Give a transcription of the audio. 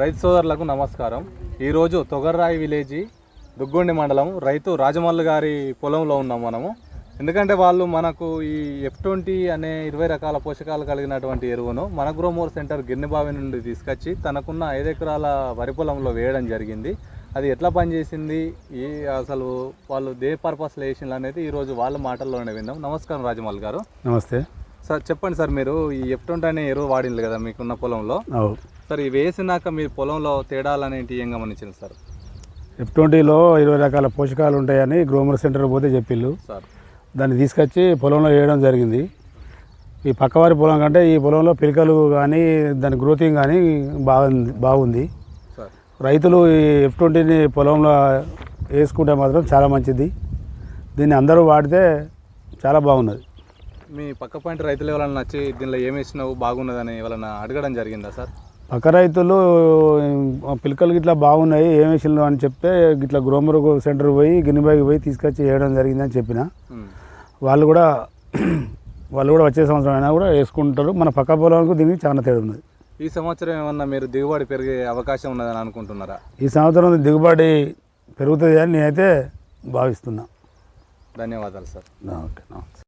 రైతు సోదరులకు నమస్కారం. ఈరోజు తొగర్రాయి విలేజ్ దుగ్గొండి మండలం రైతు రాజమల్లు గారి పొలంలో ఉన్నాం మనము. ఎందుకంటే వాళ్ళు మనకు ఈ ఎఫ్ ట్వంటీ అనే ఇరవై రకాల పోషకాలు కలిగినటువంటి ఎరువును మన గ్రోమోర్ సెంటర్ గిన్నెబావి నుండి తీసుకొచ్చి తనకున్న ఐదు ఎకరాల వరి పొలంలో వేయడం జరిగింది. అది ఎట్లా పనిచేసింది? ఈ అసలు వాళ్ళు దే పర్పస్లో వేసింది అనేది ఈరోజు వాళ్ళ మాటల్లోనే విందాం నమస్కారం రాజమల్లు గారు. నమస్తే. సార్ చెప్పండి సార్ మీరు ఈ ఎఫ్ ట్వంటీ అనే ఎరువు వాడింది కదా మీకున్న పొలంలో? సార్ ఇవి వేసినాక మీ పొలంలో తేడాలు అనేవి ఏం గమనించింది సార్? ఎఫ్ ట్వంటీలో ఇరవై రకాల పోషకాలు ఉంటాయని గ్రోమర్ సెంటర్ పోతే చెప్పిళ్ళు. సార్. దాన్ని తీసుకొచ్చి పొలంలో వేయడం జరిగింది. ఈ పక్కవారి పొలం కంటే ఈ పొలంలో పిలకలు కానీ దాని గ్రోతింగ్ కానీ బాగుంది బాగుంది. రైతులు ఈ ఎఫ్ ట్వంటీని పొలంలో వేసుకుంటే మాత్రం చాలా మంచిది. దీన్ని అందరూ వాడితే చాలా బాగున్నది. మీ పక్క పాయింట్ రైతులు ఎవరైనా నచ్చి దీనిలో ఏమి ఇచ్చినావు బాగున్నదని ఎవరైనా అడగడం జరిగిందా సార్? పక్క రైతులు పిలకలు గిట్లా బాగున్నాయి ఏం వేసిండ్రు అని చెప్తే గిట్లా గ్రోమర్ సెంటర్ పోయి గిన్నెబాయికి పోయి తీసుకొచ్చి వేయడం జరిగిందని చెప్పిన. వాళ్ళు కూడా వాళ్ళు కూడా వచ్చే సంవత్సరం అయినా కూడా వేసుకుంటారు. మన పక్క పొలాలకు దీనికి చాలా తేడా ఉన్నది. ఈ సంవత్సరం ఏమన్నా మీరు దిగుబడి పెరిగే అవకాశం ఉన్నదని అనుకుంటున్నారా? ఈ సంవత్సరం దిగుబడి పెరుగుతుంది అని నేనైతే భావిస్తున్నా. ధన్యవాదాలు సార్. ఓకే